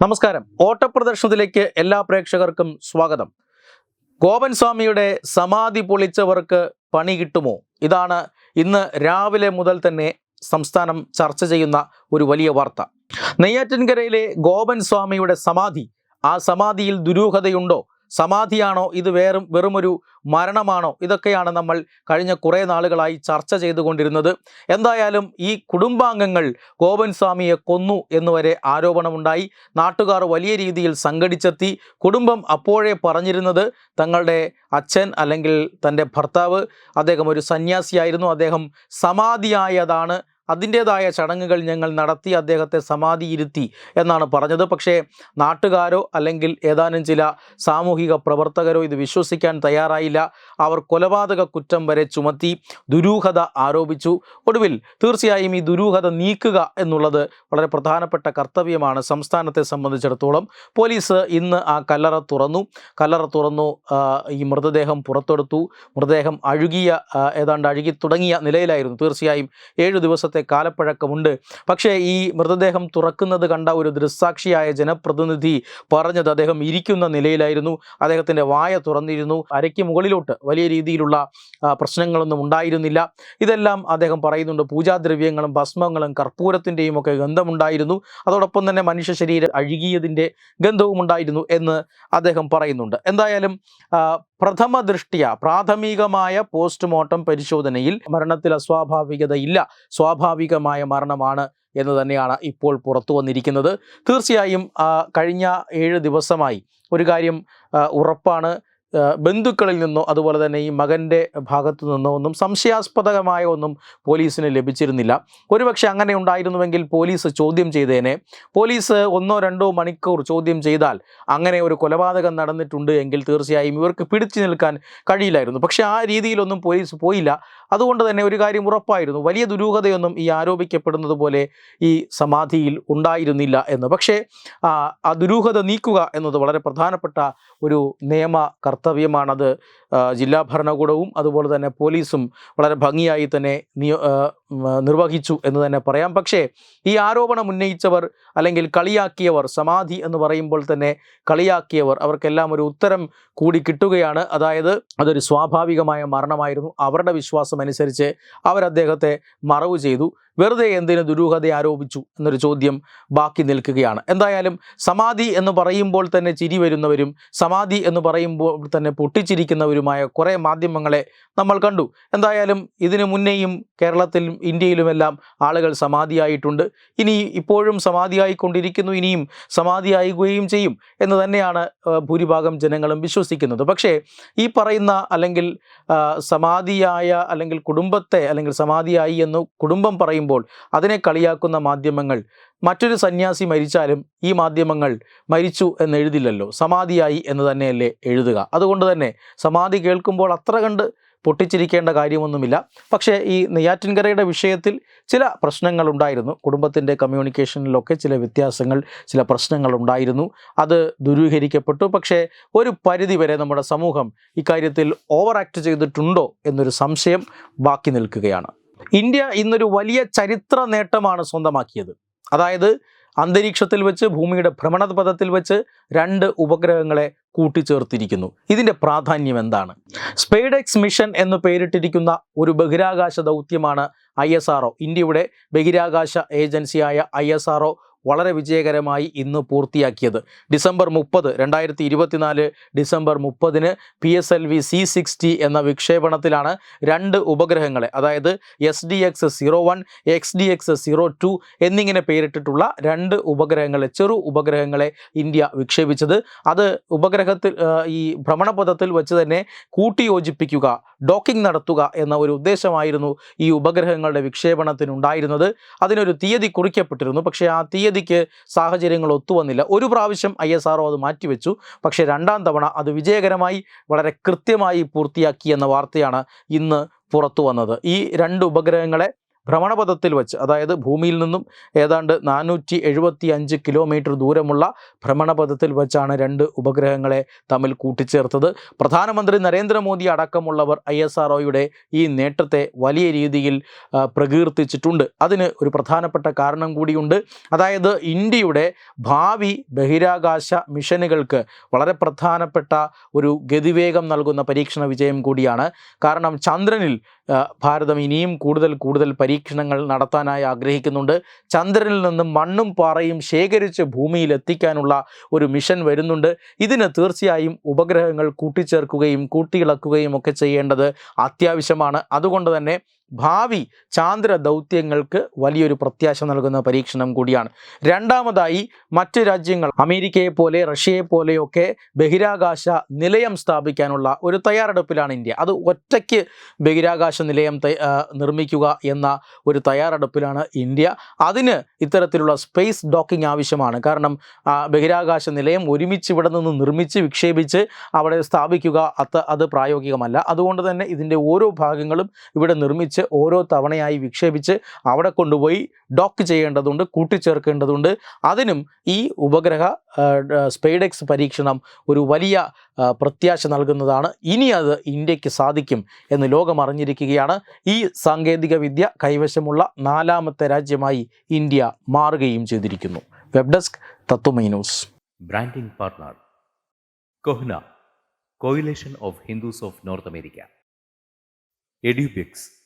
നമസ്കാരം. ഓട്ടപ്രദർശനത്തിലേക്ക് എല്ലാ പ്രേക്ഷകർക്കും സ്വാഗതം. ഗോപൻ സ്വാമിയുടെ സമാധി പൊളിച്ചവർക്ക് പണി കിട്ടുമോ? ഇതാണ് ഇന്ന് രാവിലെ മുതൽ തന്നെ സംസ്ഥാനം ചർച്ച ചെയ്യുന്ന ഒരു വലിയ വാർത്ത. നെയ്യാറ്റിൻകരയിലെ ഗോപൻ സ്വാമിയുടെ സമാധി ആ സമാധിയിൽ ദുരൂഹതയുണ്ടോ? സമാധിയാണോ? ഇത് വേറും വെറുമൊരു മരണമാണോ? ഇതൊക്കെയാണ് നമ്മൾ കഴിഞ്ഞ കുറേ നാളുകളായി ചർച്ച ചെയ്തുകൊണ്ടിരുന്നത്. എന്തായാലും ഈ കുടുംബാംഗങ്ങൾ ഗോപൻ സ്വാമിയെ കൊന്നു എന്നുവരെ ആരോപണമുണ്ടായി. നാട്ടുകാർ വലിയ രീതിയിൽ സംഘടിച്ചെത്തി. കുടുംബം അപ്പോഴേ പറഞ്ഞിരുന്നത് തങ്ങളുടെ അച്ഛൻ അല്ലെങ്കിൽ തന്റെ ഭർത്താവ് അദ്ദേഹം ഒരു സന്യാസിയായിരുന്നു. അദ്ദേഹം സമാധിയായതാണ് അതിന്റേതായ ചടങ്ങുകൾ ഞങ്ങൾ നടത്തി അദ്ദേഹത്തെ സമാധിയിരുത്തി എന്നാണ് പറഞ്ഞത്. പക്ഷേ നാട്ടുകാരോ അല്ലെങ്കിൽ ഏതാനും ചില സാമൂഹിക പ്രവർത്തകരോ ഇത് വിശ്വസിക്കാൻ തയ്യാറായില്ല. അവർ കൊലപാതക കുറ്റം വരെ ചുമത്തി ദുരൂഹത ആരോപിച്ചു. ഒടുവിൽ തീർച്ചയായും ഈ ദുരൂഹത നീക്കുക എന്നുള്ളത് വളരെ പ്രധാനപ്പെട്ട കർത്തവ്യമാണ്. സംസ്ഥാനത്തെ സംബന്ധിച്ചിടത്തോളം പോലീസ് ഇന്ന് ആ കല്ലറ തുറന്നു. കല്ലറ തുറന്നു ഈ മൃതദേഹം പുറത്തെടുത്തു. മൃതദേഹം അഴുകിയ ഏതാണ്ട് അഴുകി തുടങ്ങിയ നിലയിലായിരുന്നു. തീർച്ചയായും ഏഴു ദിവസത്തെ കാലപ്പഴക്കമുണ്ട്. പക്ഷേ ഈ മൃതദേഹം തുറക്കുന്നത് കണ്ട ഒരു ദൃസാക്ഷിയായ ജനപ്രതിനിധി പറഞ്ഞത് അദ്ദേഹം ഇരിക്കുന്ന നിലയിലായിരുന്നു. അദ്ദേഹത്തിന്റെ വായ തുറന്നിരുന്നു. അരയ്ക്ക് മുകളിലോട്ട് വലിയ രീതിയിലുള്ള പ്രശ്നങ്ങളൊന്നും ഉണ്ടായിരുന്നില്ല. ഇതെല്ലാം അദ്ദേഹം പറയുന്നുണ്ട്. പൂജാദ്രവ്യങ്ങളും ഭസ്മങ്ങളും കർപ്പൂരത്തിന്റെയും ഒക്കെ ഗന്ധമുണ്ടായിരുന്നു. അതോടൊപ്പം തന്നെ മനുഷ്യ ശരീരം അഴുകിയതിന്റെ ഗന്ധവും ഉണ്ടായിരുന്നു എന്ന് അദ്ദേഹം പറയുന്നുണ്ട്. എന്തായാലും പ്രഥമ ദൃഷ്ടിയ പ്രാഥമികമായ പോസ്റ്റ്മോർട്ടം പരിശോധനയിൽ മരണത്തിൽ അസ്വാഭാവികത ഇല്ല സ്വാഭാവികമായ മരണമാണ് എന്ന് തന്നെയാണ് ഇപ്പോൾ പുറത്തു വന്നിരിക്കുന്നത്. തീർച്ചയായും കഴിഞ്ഞ ഏഴ് ദിവസമായി ഒരു കാര്യം ഉറപ്പാണ്. ബന്ധുക്കളിൽ നിന്നോ അതുപോലെ തന്നെ ഈ മകന്റെ ഭാഗത്തു നിന്നോ ഒന്നും സംശയാസ്പദമായ ഒന്നും പോലീസിന് ലഭിച്ചിരുന്നില്ല. ഒരുപക്ഷെ അങ്ങനെ ഉണ്ടായിരുന്നുവെങ്കിൽ പോലീസ് ചോദ്യം ചെയ്തേനെ. പോലീസ് ഒന്നോ രണ്ടോ മണിക്കൂർ ചോദ്യം ചെയ്താൽ അങ്ങനെ ഒരു കൊലപാതകം നടന്നിട്ടുണ്ട് എങ്കിൽ തീർച്ചയായും ഇവർക്ക് പിടിച്ചു നിൽക്കാൻ കഴിയില്ലായിരുന്നു. പക്ഷേ ആ രീതിയിലൊന്നും പോലീസ് പോയില്ല. അതുകൊണ്ട് തന്നെ ഒരു കാര്യം ഉറപ്പായിരുന്നു. വലിയ ദുരൂഹതയൊന്നും ഈ ആരോപിക്കപ്പെടുന്നത് പോലെ ഈ സമാധിയിൽ ഉണ്ടായിരുന്നില്ല എന്ന്. പക്ഷേ ആ, ദുരൂഹത നീക്കുക എന്നത് വളരെ പ്രധാനപ്പെട്ട ഒരു നിയമ കർത്തവ്യമാണത്. ജില്ലാ ഭരണകൂടവും അതുപോലെ തന്നെ പോലീസും വളരെ ഭംഗിയായി തന്നെ നിർവഹിച്ചു എന്ന് തന്നെ പറയാം. പക്ഷേ ഈ ആരോപണം ഉന്നയിച്ചവർ അല്ലെങ്കിൽ കളിയാക്കിയവർ സമാധി എന്ന് പറയുമ്പോൾ തന്നെ കളിയാക്കിയവർ അവർക്കെല്ലാം ഒരു ഉത്തരം കൂടി കിട്ടുകയാണ്. അതായത് അതൊരു സ്വാഭാവികമായ മരണമായിരുന്നു. അവരുടെ വിശ്വാസം അനുസരിച്ച് അവർ മറവ് ചെയ്തു. വെറുതെ എന്തിനു ദുരൂഹത ആരോപിച്ചു എന്നൊരു ചോദ്യം ബാക്കി നിൽക്കുകയാണ്. എന്തായാലും സമാധി എന്ന് പറയുമ്പോൾ തന്നെ ചിരി വരുന്നവരും സമാധി എന്ന് പറയുമ്പോൾ തന്നെ പൊട്ടിച്ചിരിക്കുന്നവരുമായ കുറേ മാധ്യമങ്ങളെ നമ്മൾ കണ്ടു. എന്തായാലും ഇതിനു മുന്നേയും കേരളത്തിലും ഇന്ത്യയിലുമെല്ലാം ആളുകൾ സമാധിയായിട്ടുണ്ട്. ഇനി ഇപ്പോഴും സമാധിയായിക്കൊണ്ടിരിക്കുന്നു ഇനിയും സമാധിയാകുകയും ചെയ്യും എന്ന് തന്നെയാണ് ഭൂരിഭാഗം ജനങ്ങളും വിശ്വസിക്കുന്നത്. പക്ഷേ ഈ പറയുന്ന അല്ലെങ്കിൽ സമാധിയായ അല്ലെങ്കിൽ കുടുംബത്തെ അല്ലെങ്കിൽ സമാധിയായി എന്ന് കുടുംബം പറയുമ്പോൾ അതിനെ കളിയാക്കുന്ന മാധ്യമങ്ങൾ മറ്റൊരു സന്യാസി മരിച്ചാലും ഈ മാധ്യമങ്ങൾ മരിച്ചു എന്ന് എഴുതില്ലല്ലോ. സമാധിയായി എന്ന് തന്നെയല്ലേ എഴുതുക. അതുകൊണ്ട് തന്നെ സമാധി കേൾക്കുമ്പോൾ അത്ര കണ്ട് പൊട്ടിച്ചിരിക്കേണ്ട കാര്യമൊന്നുമില്ല. പക്ഷേ ഈ നെയ്യാറ്റിൻകരയുടെ വിഷയത്തിൽ ചില പ്രശ്നങ്ങൾ പ്രശ്നങ്ങളുണ്ടായിരുന്നു കുടുംബത്തിന്റെ കമ്മ്യൂണിക്കേഷനിലൊക്കെ ചില വ്യത്യാസങ്ങൾ ചില പ്രശ്നങ്ങൾ ഉണ്ടായിരുന്നു. അത് ദുരൂഹരിക്കപ്പെട്ടു പക്ഷേ ഒരു പരിധി വരെ നമ്മുടെ സമൂഹം ഇക്കാര്യത്തിൽ ഓവർ ആക്ട് ചെയ്തിട്ടുണ്ടോ എന്നൊരു സംശയം ബാക്കി നിൽക്കുകയാണ്. ഇന്ത്യ ഇന്നൊരു വലിയ ചരിത്ര നേട്ടമാണ് സ്വന്തമാക്കിയത്. അതായത് അന്തരീക്ഷത്തിൽ വെച്ച് ഭൂമിയുടെ ഭ്രമണപഥത്തിൽ വെച്ച് രണ്ട് ഉപഗ്രഹങ്ങളെ കൂട്ടിച്ചേർത്തിരിക്കുന്നു. ഇതിന്റെ പ്രാധാന്യം എന്താണ്? സ്പെയ്ഡെക്സ് മിഷൻ എന്ന് പേരിട്ടിരിക്കുന്ന ഒരു ബഹിരാകാശ ദൗത്യമാണ് ഐ എസ് ആർ ഇന്ത്യയുടെ ബഹിരാകാശ ഏജൻസിയായ ഐ എസ് ആർ വളരെ വിജയകരമായി ഇന്ന് പൂർത്തിയാക്കിയത്. ഡിസംബർ മുപ്പത് രണ്ടായിരത്തി ഇരുപത്തിനാല് ഡിസംബർ മുപ്പതിന് P S L V C sixty എന്ന വിക്ഷേപണത്തിലാണ് രണ്ട് ഉപഗ്രഹങ്ങളെ അതായത് S D X zero one X D X zero two എന്നിങ്ങനെ പേരിട്ടിട്ടുള്ള രണ്ട് ഉപഗ്രഹങ്ങളെ ചെറു ഉപഗ്രഹങ്ങളെ ഇന്ത്യ വിക്ഷേപിച്ചത്. അത് ഉപഗ്രഹത്തിൽ ഈ ഭ്രമണപഥത്തിൽ വെച്ച് തന്നെ കൂട്ടിയോജിപ്പിക്കുക ഡോക്കിംഗ് നടത്തുക എന്ന ഒരു ഉദ്ദേശമായിരുന്നു ഈ ഉപഗ്രഹങ്ങളുടെ വിക്ഷേപണത്തിനുണ്ടായിരുന്നത്. അതിനൊരു തീയതി കുറിക്കപ്പെട്ടിരുന്നു. പക്ഷേ ആ തീയതിക്ക് സാഹചര്യങ്ങൾ ഒത്തുവന്നില്ല. ഒരു പ്രാവശ്യം ഐ എസ് ആർ അത് മാറ്റിവെച്ചു. പക്ഷേ രണ്ടാം തവണ അത് വിജയകരമായി വളരെ കൃത്യമായി പൂർത്തിയാക്കി എന്ന വാർത്തയാണ് ഇന്ന് പുറത്തു വന്നത് ഈ രണ്ട് ഉപഗ്രഹങ്ങളെ ഭ്രമണപഥത്തിൽ വെച്ച് അതായത് ഭൂമിയിൽ നിന്നും ഏതാണ്ട് നാനൂറ്റി എഴുപത്തി അഞ്ച് കിലോമീറ്റർ ദൂരമുള്ള ഭ്രമണപഥത്തിൽ വെച്ചാണ് രണ്ട് ഉപഗ്രഹങ്ങളെ തമ്മിൽ കൂട്ടിച്ചേർത്തത്. പ്രധാനമന്ത്രി നരേന്ദ്രമോദി അടക്കമുള്ളവർ ഐ എസ് ആർ ഈ നേട്ടത്തെ വലിയ രീതിയിൽ പ്രകീർത്തിച്ചിട്ടുണ്ട്. അതിന് ഒരു പ്രധാനപ്പെട്ട കാരണം കൂടിയുണ്ട്. അതായത് ഇന്ത്യയുടെ ഭാവി ബഹിരാകാശ മിഷനുകൾക്ക് വളരെ പ്രധാനപ്പെട്ട ഒരു ഗതിവേഗം നൽകുന്ന പരീക്ഷണ വിജയം കൂടിയാണ്. കാരണം ചന്ദ്രനിൽ ഭാരതം ഇനിയും കൂടുതൽ കൂടുതൽ പരീക്ഷണങ്ങൾ നടത്താനായി ആഗ്രഹിക്കുന്നുണ്ട്. ചന്ദ്രനിൽ നിന്നും മണ്ണും പാറയും ശേഖരിച്ച് ഭൂമിയിൽ എത്തിക്കാനുള്ള ഒരു മിഷൻ വരുന്നുണ്ട്. ഇതിന് തീർച്ചയായും ഉപഗ്രഹങ്ങൾ കൂട്ടിച്ചേർക്കുകയും കൂട്ടിയിളക്കുകയും ഒക്കെ ചെയ്യേണ്ടത് അത്യാവശ്യമാണ്. അതുകൊണ്ട് തന്നെ ഭാവി ചാന്ദ്ര ദൗത്യങ്ങൾക്ക് വലിയൊരു പ്രത്യാശ നൽകുന്ന പരീക്ഷണം കൂടിയാണ്. രണ്ടാമതായി മറ്റ് രാജ്യങ്ങൾ അമേരിക്കയെ പോലെ റഷ്യയെ പോലെയൊക്കെ ബഹിരാകാശ നിലയം സ്ഥാപിക്കാനുള്ള ഒരു തയ്യാറെടുപ്പിലാണ് ഇന്ത്യ. അത് ഒറ്റയ്ക്ക് ബഹിരാകാശ നിലയം നിർമ്മിക്കുക എന്ന ഒരു തയ്യാറെടുപ്പിലാണ് ഇന്ത്യ. അതിന് ഇത്തരത്തിലുള്ള സ്പേസ് ഡോക്കിംഗ് ആവശ്യമാണ്. കാരണം ബഹിരാകാശ നിലയം ഒരുമിച്ച് ഇവിടെ നിന്ന് നിർമ്മിച്ച് വിക്ഷേപിച്ച് അവിടെ സ്ഥാപിക്കുക അത് അത് പ്രായോഗികമല്ല. അതുകൊണ്ട് തന്നെ ഇതിന്റെ ഓരോ ഭാഗങ്ങളും ഇവിടെ നിർമ്മിച്ച് ഓരോ തവണയായി വിക്ഷേപിച്ച് അവിടെ കൊണ്ടുപോയി ഡോക്ക് ചെയ്യേണ്ടതുണ്ട് കൂട്ടിച്ചേർക്കേണ്ടതുണ്ട്. അതിനും ഈ ഉപഗ്രഹ സ്പെയ്ഡെക്സ് പരീക്ഷണം ഒരു വലിയ പ്രത്യാശ നൽകുന്നതാണ്. ഇനി അത് ഇന്ത്യയ്ക്ക് സാധിക്കും എന്ന് ലോകം അറിഞ്ഞിരിക്കുകയാണ്. ഈ സാങ്കേതിക വിദ്യ കൈവശമുള്ള നാലാമത്തെ രാജ്യമായി ഇന്ത്യ മാറുകയും ചെയ്തിരിക്കുന്നു. Web desk Tatvamayi news. CoHNA coalition of Hindus of North America North